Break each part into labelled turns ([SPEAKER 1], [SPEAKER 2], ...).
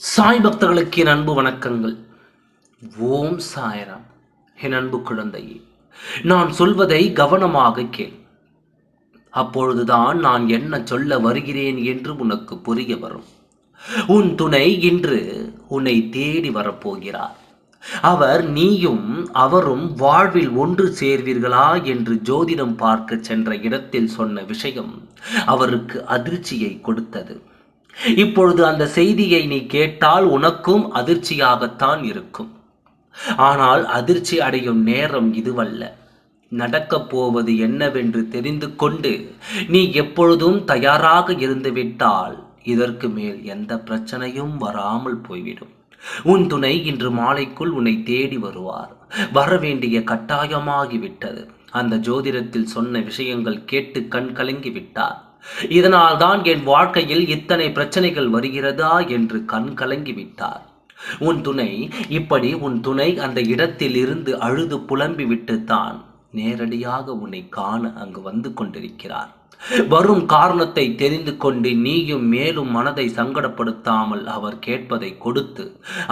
[SPEAKER 1] சாய் பக்தர்களுக்கு என் அன்பு வணக்கங்கள். ஓம் சாயராம். என் அன்பு குழந்தையே நான் சொல்வதை கவனமாக கேள். அப்பொழுதுதான் நான் என்ன சொல்ல வருகிறேன் என்று உனக்கு புரிய வரும். உன் துணை இன்று உன்னை தேடி வரப்போகிறார். அவர் நீயும் அவரும் வாழ்வில் ஒன்று சேர்வீர்களா என்று ஜோதிடம் பார்க்க சென்ற இடத்தில் சொன்ன விஷயம் அவருக்கு அதிர்ச்சியை கொடுத்தது. இப்பொழுது அந்த செய்தியை நீ கேட்டால் உனக்கும் அதிர்ச்சியாகத்தான் இருக்கும். ஆனால் அதிர்ச்சி அடையும் நேரம் இதுவல்ல. நடக்கப் போவது என்னவென்று தெரிந்து கொண்டு நீ எப்பொழுதும் தயாராக இருந்துவிட்டால் இதற்கு மேல் எந்த பிரச்சனையும் வராமல் போய்விடும். உன் துணை இன்று மாலைக்குள் உன்னை தேடி வருவார். வரவேண்டிய கட்டாயமாகிவிட்டது. அந்த ஜோதிடத்தில் சொன்ன விஷயங்கள் கேட்டு கண் கலங்கி விட்டார். இதனால் தான் என் வாழ்க்கையில் இத்தனை பிரச்சனைகள் வருகிறதா என்று கண் கலங்கி விட்டார். உன் துணை இப்படி உன் துணை அந்த இடத்தில் இருந்து அழுது புலம்பி விட்டுத்தான் நேரடியாக உன்னை காண அங்கு வந்து கொண்டிருக்கிறார். வரும் காரணத்தை தெரிந்து கொண்டு நீயும் மேலும் மனதை சங்கடப்படுத்தாமல் அவர் கேட்பதை கொடுத்து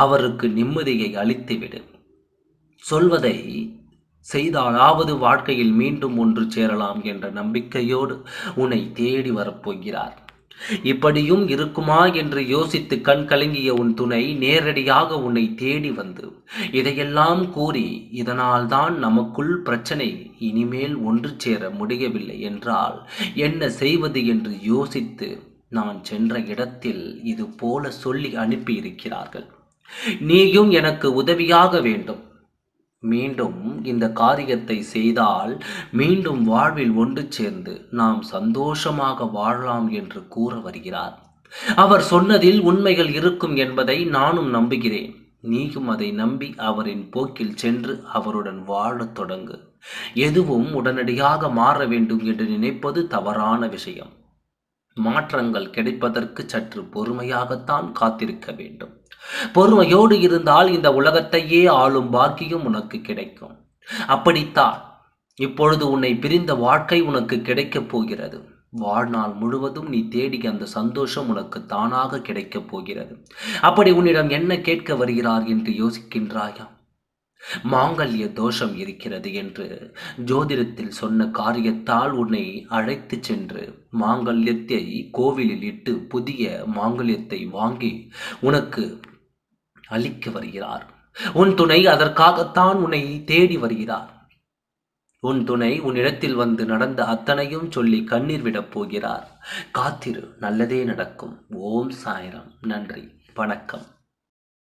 [SPEAKER 1] அவருக்கு நிம்மதியை அளித்துவிடு. சொல்வதை செய்தாலாவது வாழ்க்கையில் மீண்டும் ஒன்று சேரலாம் என்ற நம்பிக்கையோடு உன்னை தேடி வரப்போகிறார். இப்படியும் இருக்குமா என்று யோசித்து கண் கலங்கிய உன் துணை நேரடியாக உன்னை தேடி வந்து இதையெல்லாம் கூறி இதனால் தான் நமக்குள் பிரச்சனை இனிமேல் ஒன்று சேர முடியவில்லை என்றால் என்ன செய்வது என்று யோசித்து நான் சென்ற இடத்தில் இது போல சொல்லி அனுப்பியிருக்கிறார்கள். நீயும் எனக்கு உதவியாக வேண்டும். மீண்டும் இந்த காரியத்தை செய்தால் மீண்டும் வாழ்வில் ஒன்று சேர்ந்து நாம் சந்தோஷமாக வாழலாம் என்று கூற வருகிறார். அவர் சொன்னதில் உண்மைகள் இருக்கும் என்பதை நானும் நம்புகிறேன். நீயும் அதை நம்பி அவரின் போக்கில் சென்று அவருடன் வாழத் தொடங்கு. எதுவும் உடனடியாக மாற வேண்டும் என்று நினைப்பது தவறான விஷயம். மாற்றங்கள் கிடைப்பதற்கு சற்று பொறுமையாகத்தான் காத்திருக்க வேண்டும். பொறுமையோடு இருந்தால் இந்த உலகத்தையே ஆளும் பாக்கியம் உனக்கு கிடைக்கும். அப்படித்தான். இப்பொழுது உன்னை பிரிந்த வாழ்க்கை உனக்கு கிடைக்கப் போகிறது. வாழ்நாள் முழுவதும் நீ தேடி அந்த சந்தோஷம் உனக்கு தானாக கிடைக்கப் போகிறது. அப்படி உன்னிடம் என்ன கேட்க வருகிறார் என்று யோசிக்கின்றாயா? மாங்கல்ய தோஷம் இருக்கிறது என்று ஜோதிடத்தில் சொன்ன காரியத்தால் உன்னை அழைத்து சென்று மாங்கல்யத்தை கோவிலில் இட்டு புதிய மாங்கல்யத்தை வாங்கி உனக்கு அளிக்க வருகிறார். உன் துணை அதற்காகத்தான் உன்னை தேடி வருகிறார். உன் துணை உன்னிடத்தில் வந்து நடந்த அத்தனையும் சொல்லி கண்ணீர் விடப் போகிறார். காத்திரு நல்லதே நடக்கும். ஓம் சாயரம். நன்றி. வணக்கம்.